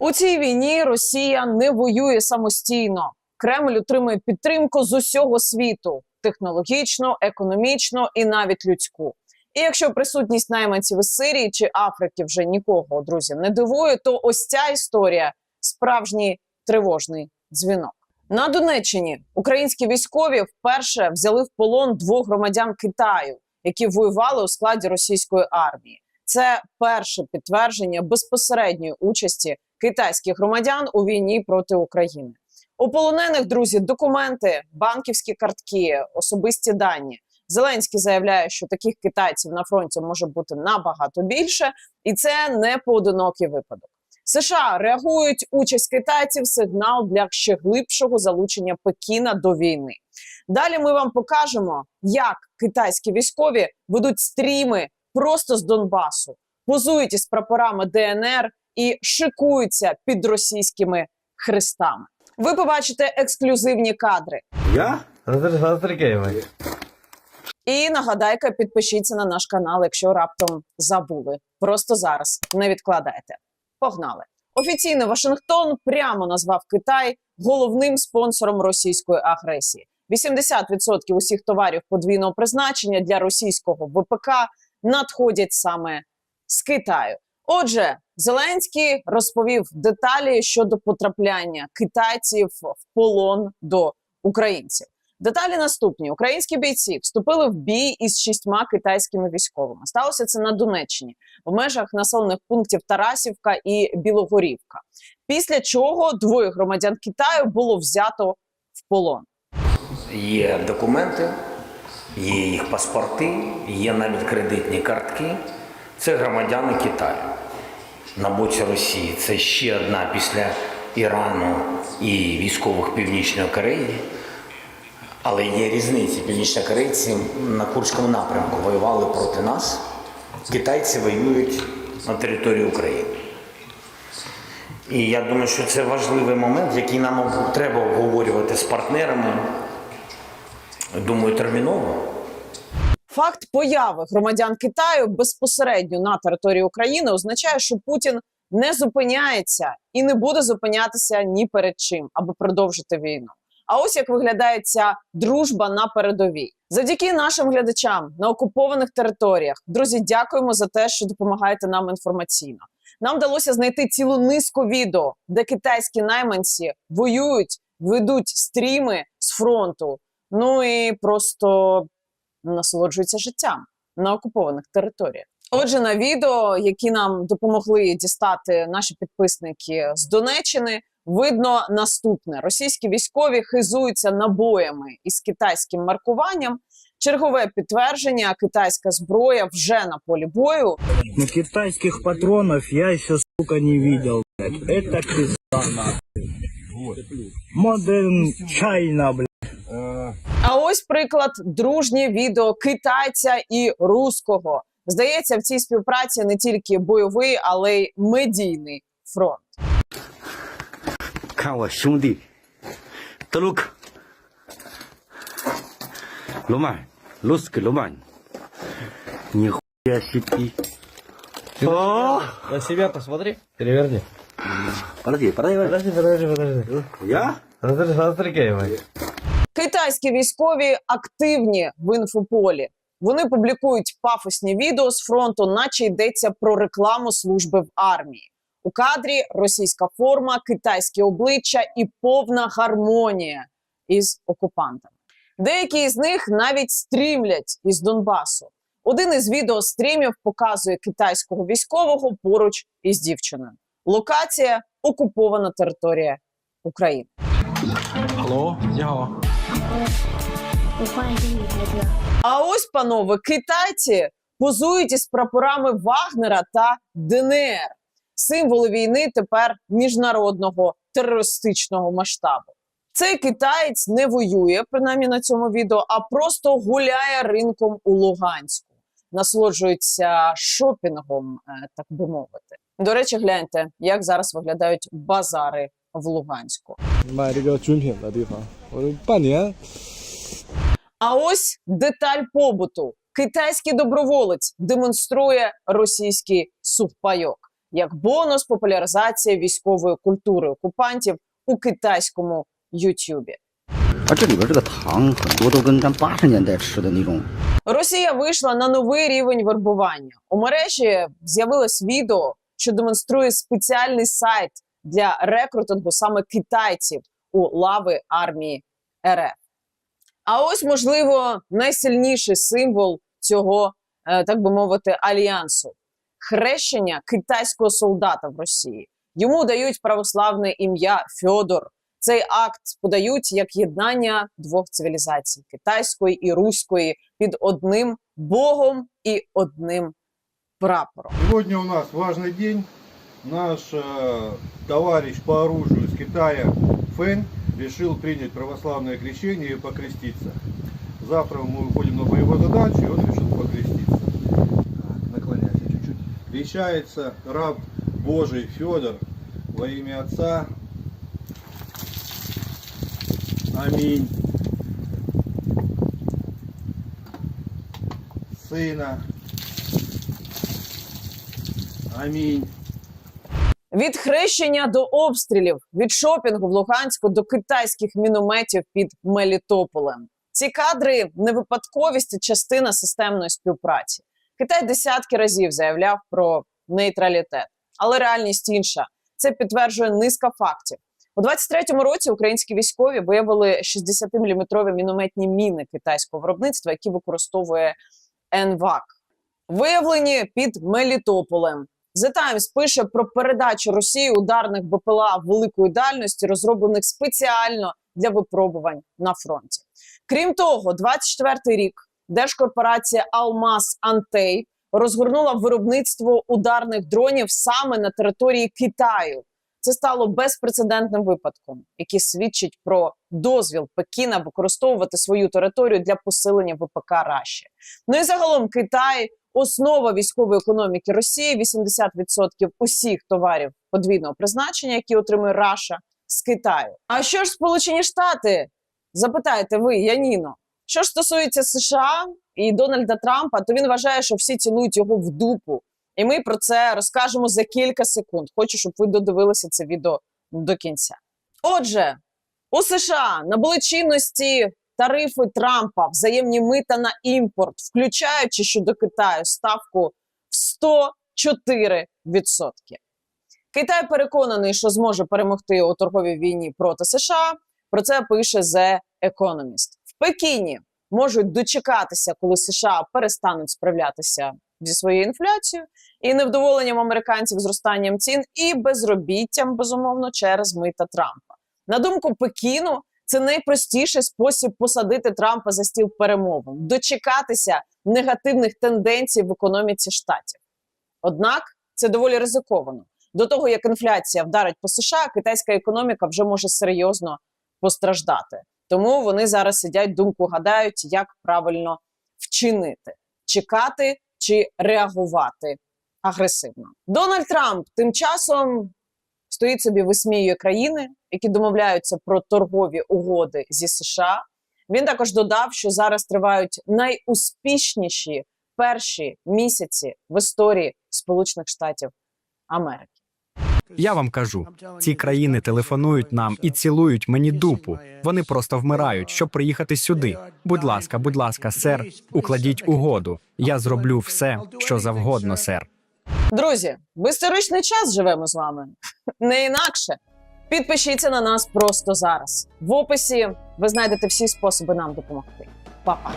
У цій війні Росія не воює самостійно. Кремль отримує підтримку з усього світу: технологічно, економічно і навіть людську. І якщо присутність найманців із Сирії чи Африки вже нікого, друзі, не дивує, то ось ця історія справжній тривожний дзвінок. На Донеччині українські військові вперше взяли в полон двох громадян Китаю, які воювали у складі російської армії. Це перше підтвердження безпосередньої участі китайських громадян у війні проти України. У полонених друзі документи, банківські картки, особисті дані. Зеленський заявляє, що таких китайців на фронті може бути набагато більше, і це не поодинокий випадок. США реагують участь китайців сигнал для ще глибшого залучення Пекіна до війни. Далі ми вам покажемо, як китайські військові ведуть стріми просто з Донбасу, позують із прапорами ДНР і шикуються під російськими хрестами. Ви побачите ексклюзивні кадри. Я? Роздригаємо. І нагадайка, підпишіться на наш канал, якщо раптом забули. Просто зараз не відкладайте. Погнали! Офіційно Вашингтон прямо назвав Китай головним спонсором російської агресії. 80% усіх товарів подвійного призначення для російського ВПК надходять саме з Китаю. Отже, Зеленський розповів деталі щодо потрапляння китайців в полон до українців. Деталі наступні: українські бійці вступили в бій із шістьма китайськими військовими. Сталося це на Донеччині в межах населених пунктів Тарасівка і Білогорівка. Після чого двоє громадян Китаю було взято в полон. Є документи, є їх паспорти, є навіть кредитні картки. Це громадяни Китаю. На боці Росії це ще одна після Ірану і військових Північної Кореї. Але є різниці. Північнокорейці на Курському напрямку воювали проти нас. Китайці воюють на території України. І я думаю, що це важливий момент, який нам треба обговорювати з партнерами. Думаю, терміново. Факт появи громадян Китаю безпосередньо на території України означає, що Путін не зупиняється і не буде зупинятися ні перед чим, аби продовжити війну. А ось як виглядає ця дружба на передовій. Завдяки нашим глядачам на окупованих територіях. Друзі, дякуємо за те, що допомагаєте нам інформаційно. Нам вдалося знайти цілу низку відео, де китайські найманці воюють, ведуть стріми з фронту. Ну і просто насолоджуються життям на окупованих територіях. Отже, на відео, які нам допомогли дістати наші підписники з Донеччини, видно наступне: російські військові хизуються набоями із китайським маркуванням. Чергове підтвердження: китайська зброя вже на полі бою. Но китайских патронов я еще, сука, не. Это пизда, нахуй. Modern China, блядь. А ось приклад дружнє відео китайця і руського. Здається, в цій співпраці не тільки бойовий, але й медійний фронт. Кавашунди. Талук. Ломан. Луск Ломан. Нихуя сети. На себя посмотри. Переверни. Подожди, подожди, подожди, подожди, подожди. Я? Смотри, смотри, Китайські військові активні в інфополі. Вони публікують пафосні відео з фронту, наче йдеться про рекламу служби в армії. У кадрі російська форма, китайські обличчя і повна гармонія із окупантами. Деякі з них навіть стрімлять із Донбасу. Один із відеострімів показує китайського військового поруч із дівчиною. Локація окупована територія України. Алло, я. А ось, панове, китайці позують із прапорами Вагнера та ДНР. Символи війни тепер міжнародного терористичного масштабу. Цей китаєць не воює, принаймні на цьому відео, а просто гуляє ринком у Луганську, насолоджується шопінгом, е, так би мовити. До речі, гляньте, як зараз виглядають базари в Луганську. А ось деталь побуту: китайський доброволець демонструє російський супайок як бонус популяризації військової культури окупантів у китайському Ютюбі. Росія вийшла на новий рівень вербування. У мережі з'явилось відео, що демонструє спеціальний сайт для рекрутингу саме китайців у лави армії РФ. А ось, можливо, найсильніший символ цього, е, так би мовити, альянсу хрещення китайського солдата в Росії. Йому дають православне ім'я Фьодор. Цей акт подають як єднання двох цивілізацій китайської і руської під одним богом і одним прапором. Сегодня у нас важный день. Наш э, товарищ по оружию из Китая Фэн решил принять православное крещение и покреститься. Завтра мы уходим на боевую задачу, и он решил покреститься. Так, Наклоняйся чуть-чуть. Вещается раб Божий Федор во имя Отца. Аминь. Сына. Аминь. Від хрещення до обстрілів, від шопінгу в Луганську до китайських мінометів під Мелітополем. Ці кадри не випадковість, а частина системної співпраці. Китай десятки разів заявляв про нейтралітет, але реальність інша. Це підтверджує низка фактів. У 23-му році українські військові виявили 60-мм мінометні міни китайського виробництва, які використовує НВАК. Виявлені під Мелітополем. The Times пише про передачу Росії ударних БПЛА великої дальності, розроблених спеціально для випробувань на фронті. Крім того, 24-й рік держкорпорація Алмаз Антей розгорнула виробництво ударних дронів саме на території Китаю. Це стало безпрецедентним випадком, який свідчить про дозвіл Пекіна використовувати свою територію для посилення ВПК Раші. Ну і загалом Китай основа військової економіки Росії. 80% усіх товарів подвійного призначення, які отримує Раша з Китаю. А що ж Сполучені Штати? Запитаєте ви, Яніно. Що ж стосується США і Дональда Трампа, то він вважає, що всі цілують його в дупу. І ми про це розкажемо за кілька секунд. Хочу, щоб ви додивилися це відео до кінця. Отже, у США набули чинності тарифи Трампа, взаємні мита на імпорт, включаючи щодо Китаю ставку в 104%. Китай переконаний, що зможе перемогти у торговій війні проти США. Про це пише The Economist. В Пекіні можуть дочекатися, коли США перестануть справлятися зі своєю інфляцією і невдоволенням американців зростанням цін і безробіттям, безумовно, через мита Трампа. На думку Пекіну, це найпростіший спосіб посадити Трампа за стіл перемовин, дочекатися негативних тенденцій в економіці штатів. Однак це доволі ризиковано. До того як інфляція вдарить по США, китайська економіка вже може серйозно постраждати. Тому вони зараз сидять, думку гадають, як правильно вчинити: чекати чи реагувати агресивно. Дональд Трамп тим часом стоїть собі висміює країни, які домовляються про торгові угоди зі США. Він також додав, що зараз тривають найуспішніші перші місяці в історії Сполучених Штатів Америки. Я вам кажу, ці країни телефонують нам і цілують мені дупу. Вони просто вмирають, щоб приїхати сюди. Будь ласка, будь ласка, сер, укладіть угоду. Я зроблю все, що завгодно, сер. Друзі, в історичний час живемо з вами. Не інакше. Підпишіться на нас просто зараз. В описі ви знайдете всі способи нам допомогти. Па-па!